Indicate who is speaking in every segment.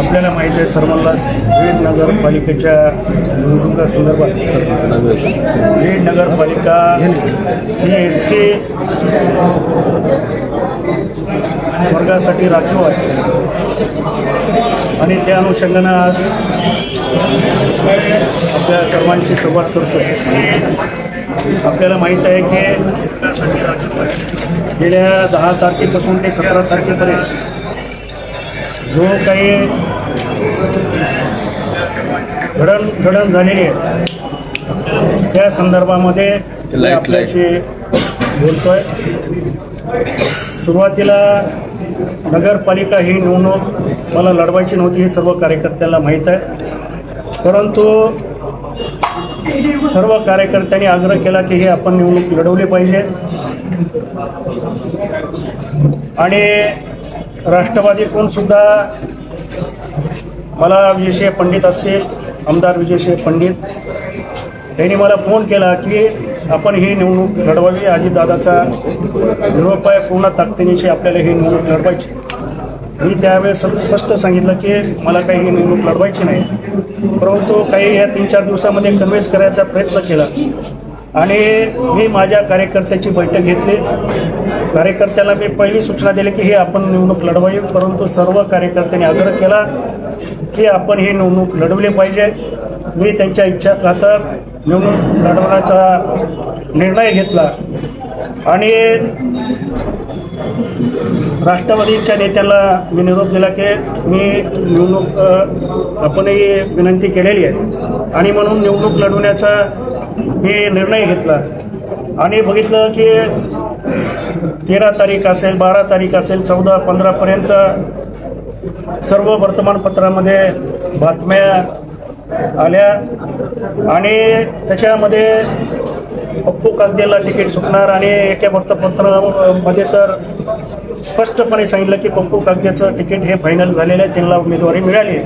Speaker 1: आपल्याला माहिती आहे सर्वांनाच बीड नगरपालिकेच्या निवडणुकासंदर्भात बीड नगरपालिका ही एस सी वर्गासाठी राखीव आहे आणि त्या अनुषंगानं आज आपल्या सर्वांची सुरुवात करतोय. आपल्याला माहीत आहे की गेल्या दहा तारखेपासून ते सतरा तारखेपर्यंत जो काही घडण जडण झालेली आहे. त्या संदर्भामध्ये मी आपल्याशी बोलतोय. सुरुवातीला नगरपालिका ही निवडणूक मला लढवायची नव्हती हे सर्व कार्यकर्त्यांना माहीत आहे. परंतु सर्व कार्यकर्त्यांनी आग्रह केला की हे आपण निवडणूक लढवली पाहिजे. आणि राष्ट्रवादीतून सुद्धा मला विजयसिंह पंडित असतील आमदार विजयसिंह पंडित. त्यांनी मला फोन केला की आपण ही निवडणूक लढवावी. अजितदादाचा निरोपाय पूर्ण ताकदीनिशी आपल्याला ही निवडणूक लढवायची. मी त्यावेळेस स्पष्ट सांगितलं की मला काही ही निवडणूक लढवायची नाही. परंतु काही या तीन चार दिवसामध्ये कन्व्हिन्स करायचा प्रयत्न केला. आणि मी माझ्या कार्यकर्त्याची बैठक घेतली. कार्यकर्त्याला मी पहिली सूचना दिली की हे आपण निवडणूक लढवावी परंतु सर्व कार्यकर्त्यांनी आग्रह केला की आपण ही निवडणूक लढवली पाहिजे. मी त्यांच्या इच्छा खातर निवडणूक लढवण्याचा निर्णय घेतला. आणि राष्ट्रवादीच्या नेत्याला मी निरोप दिला की मी निवडणूक आपणही विनंती केलेली आहे. आणि म्हणून निवडणूक लढवण्याचा मी निर्णय घेतला. आणि बघितलं की तेरा तारीख असेल बारा तारीख असेल चौदा पंधरापर्यंत सर्व वर्तमानपत्रामध्ये बातम्या आल्या. आणि त्याच्यामध्ये पप्पू कागदेला तिकीट सुटणार आणि एका वृत्तपत्रामध्ये तर स्पष्टपणे सांगितलं की पप्पू कागदेचं तिकीट हे फायनल झालेलं आहे त्यांना उमेदवारी मिळाली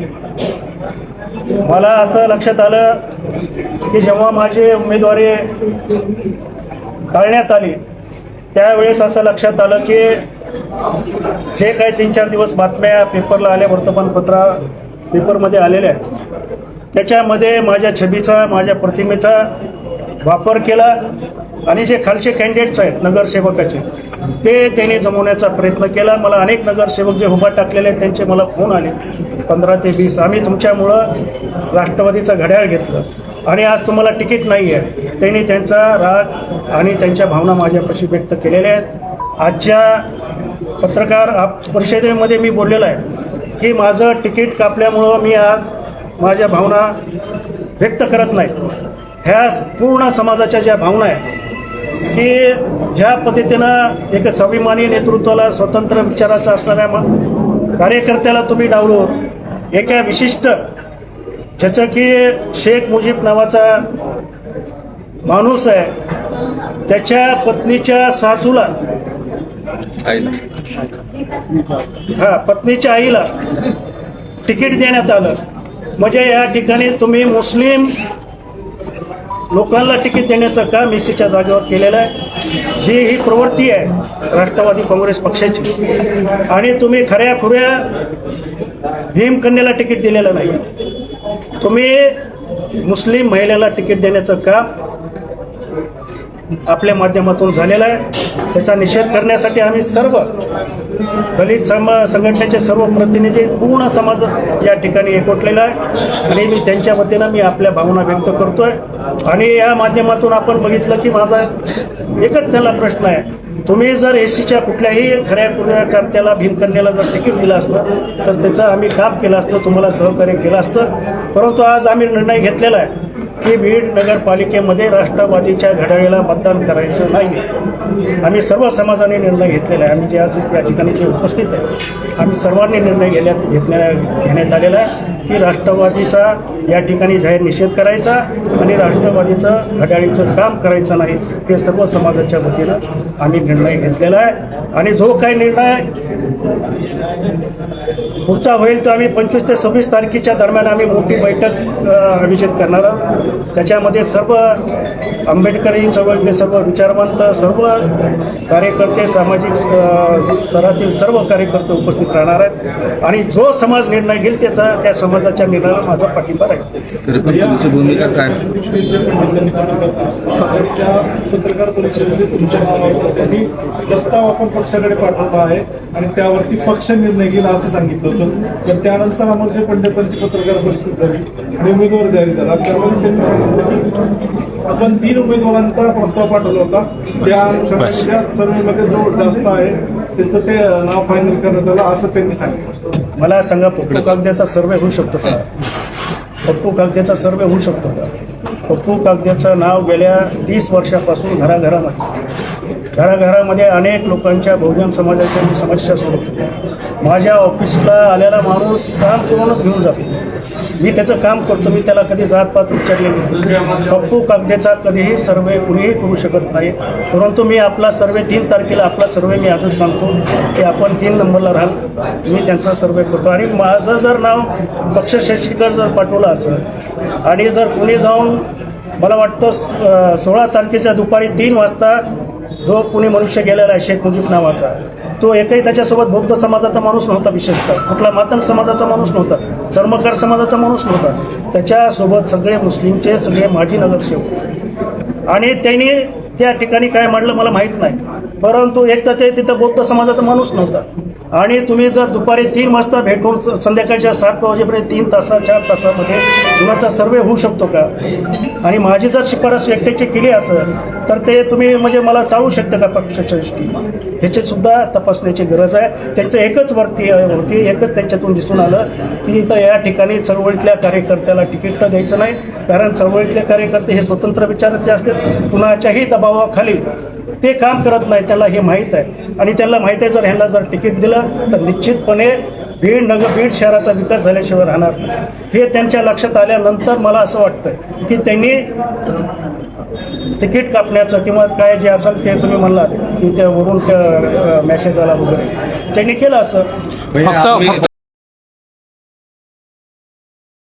Speaker 1: मला असं लक्षात आलं की जेव्हा माझी उमेदवारी काढण्यात आली त्यावेळेस असं लक्षात आलं की जे काही तीन चार दिवस बातम्या पेपरला आल्या वर्तमानपत्रा पेपरमध्ये आलेल्या आहेत त्याच्यामध्ये माझ्या छबीचा माझ्या प्रतिमेचा वापर केला. आणि जे खालचे कॅन्डिडेट्स आहेत नगरसेवकाचे ते त्याने जमवण्याचा प्रयत्न केला. मला अनेक नगरसेवक जे उभा टाकलेले आहेत त्यांचे मला फोन आले. पंधरा ते वीस आम्ही तुमच्यामुळं राष्ट्रवादीचं घड्याळ घेतलं. आणि आज तुम्हाला तिकीट नाही आहे. त्यांनी त्यांचा राग आणि त्यांच्या भावना माझ्यापाशी व्यक्त केलेल्या आहेत. आजच्या पत्रकार आप- परिषदेमध्ये मी बोललेलो आहे की माझं तिकीट कापल्यामुळं मी आज माझ्या भावना व्यक्त करत नाही. ह्या पूर्ण समाजाच्या ज्या भावना आहेत की ज्या पद्धतीनं एक स्वाभिमानी नेतृत्वाला स्वतंत्र विचाराचा असणाऱ्या कार्यकर्त्याला तुम्ही डावलून एका विशिष्ट ज्याचं की शेख मुजीब नावाचा माणूस आहे त्याच्या पत्नीच्या सासूला हा पत्नीच्या आईला तिकीट देण्यात आलं. म्हणजे या ठिकाणी तुम्ही मुस्लिम लोकांना तिकीट देण्याचं काम मिसीच्या जागेवर केलेलं आहे. जी ही प्रवृत्ती आहे राष्ट्रवादी काँग्रेस पक्षाची. आणि तुम्ही खऱ्या खुऱ्या भीमकन्याला तिकीट दिलेलं नाही. तुम्ही मुस्लिम महिलेला तिकीट देण्याचं काम आपल्या माध्यमातून झालेला आहे. त्याचा निषेध करण्यासाठी आम्ही सर्व दलित सम संघटनेचे सर्व प्रतिनिधी पूर्ण समाज या ठिकाणी एकवटलेला आहे. आणि मी त्यांच्या वतीनं मी आपल्या भावना व्यक्त करतोय. आणि या माध्यमातून आपण बघितलं की माझा एकच त्याला प्रश्न आहे. तुम्ही जर एसीच्या कुठल्याही खऱ्या कुऱ्या कर्त्याला भीमकन्याला जर तिकीट दिलं असतं तर त्याचं आम्ही काम केलं असतं तुम्हाला सहकार्य केलं असतं. परंतु आज आम्ही निर्णय घेतलेला आहे. की बीड नगरपालिकेमध्ये राष्ट्रवादीच्या घड्याळीला मतदान करायचं नाही. आम्ही सर्व समाजाने निर्णय घेतलेला आहे. आम्ही जे आज या ठिकाणी जे उपस्थित आहे आम्ही सर्वांनी निर्णय घेण्यात घेतल्या घेण्यात आलेला आहे. की राष्ट्रवादीचा या ठिकाणी जाहीर निषेध करायचा आणि राष्ट्रवादीचं घड्याळीचं काम करायचं नाही हे सर्व समाजाच्या वतीनं आम्ही निर्णय घेतलेला आहे. आणि जो काही निर्णय पुढचा होईल तर आम्ही पंचवीस ते सव्वीस तारखेच्या दरम्यान आम्ही मोठी बैठक आयोजित करणार आहोत. त्याच्यामध्ये सर्व आंबेडकरी चळवळीतले सर्व विचारवंत सर्व कार्यकर्ते सामाजिक स्तरातील सर्व कार्यकर्ते उपस्थित राहणार आहेत. आणि जो समाज निर्णय घेईल त्याचा त्या समाजाच्या निर्णयाला माझा पाठिंबा राहील.
Speaker 2: तरी पण तुमची भूमिका काय?
Speaker 3: त्या पत्रकार परिषदेमध्ये तुमच्या नावावर त्यांनी प्रस्ताव आपण पक्षाकडे पाठवला आहे आणि त्यावरती पक्ष निर्णय घेईल असं सांगितलं होतं. तर त्यानंतर अमरशे पंडितांची पत्रकार परिषद झाली आणि उमेदवार जाहीर झाला. त्यामध्ये त्यांनी सांगितलं की आपण तीन उमेदवारांचा प्रस्ताव पाठवला होता. त्या अनुषंगाने त्या सर्वेमध्ये जो जास्त आहे. त्याचं ते नाव फायनल करण्यात आलं असं त्यांनी सांगितलं.
Speaker 1: मला सांगा पप्पू कागद्याचा सर्वे होऊ शकतो का? पप्पू कागद्याचा सर्वे होऊ शकतो का? पप्पू कागद्याचं नाव गेल्या तीस वर्षापासून घराघरामध्ये. घराघरामध्ये अनेक लोकांच्या बहुजन समाजाच्या मी समस्या सोडवतो. माझ्या ऑफिसला आलेला माणूस काम करूनच घेऊन जातो. मी त्याचं काम करतो मी त्याला कधी जातपात विचारलेली नाही. पप्पू कागदेचा कधीही सर्वे कुणीही करू शकत नाही. परंतु मी आपला सर्वे तीन तारखेला आपला सर्वे मी आजच सांगतो. की आपण तीन नंबरला राहाल मी त्यांचा सर्वे करतो. आणि माझं जर नाव पक्षश्रेष्ठीकडे जर पाठवलं असं आणि जर कुणी जाऊन मला वाटतं सोळा तारखेच्या दुपारी तीन वाजता जो कुणी मनुष्य गेलेला आहे शेख मुजीब नावाचा तो एकही त्याच्यासोबत बौद्ध समाजाचा माणूस नव्हता विशेषतः. कुठला मातंग समाजाचा माणूस नव्हता चर्मकार समाजाचा माणूस नव्हता. त्याच्यासोबत सगळे मुस्लिमचे सगळे माजी नगरसेवक. आणि त्यांनी त्या ठिकाणी काय मांडलं मला माहीत नाही. परंतु एक तर ते तिथं बौद्ध समाजाचा माणूस नव्हता. आणि तुम्ही जर दुपारी तीन वाजता भेटून संध्याकाळच्या सात वाजेपर्यंत तीन तासा चार तासामध्ये कुणाचा सर्वे होऊ शकतो का? आणि माझी जर शिफारस एकट्याची केली असेल तर ते तुम्ही म्हणजे मला टाळू शकता का पक्षाच्या ह्याची सुद्धा तपासण्याची गरज आहे. त्यांचं एकच वरती होती एकच त्यांच्यातून दिसून आलं की इथं या ठिकाणी चळवळीतल्या कार्यकर्त्याला तिकीट द्यायचं नाही कारण चळवळीतले कार्यकर्ते हे स्वतंत्र विचाराचे असतात कुणाच्याही दबावाखाली ते काम करत नाही त्याला हे माहीत आहे. आणि त्याला माहीत आहे जर ह्यांना जर तिकीट दिलं तर निश्चितपणे बीड नगर बीड शहराचा विकास झाल्याशिवाय राहणार. हे त्यांच्या लक्षात आल्यानंतर मला असं वाटतं की त्यांनी तिकीट कापण्याचं किंवा काय जे असेल ते तुम्ही म्हणलात की त्या वरून मेसेज आला वगैरे त्यांनी केलं असं
Speaker 2: फक्त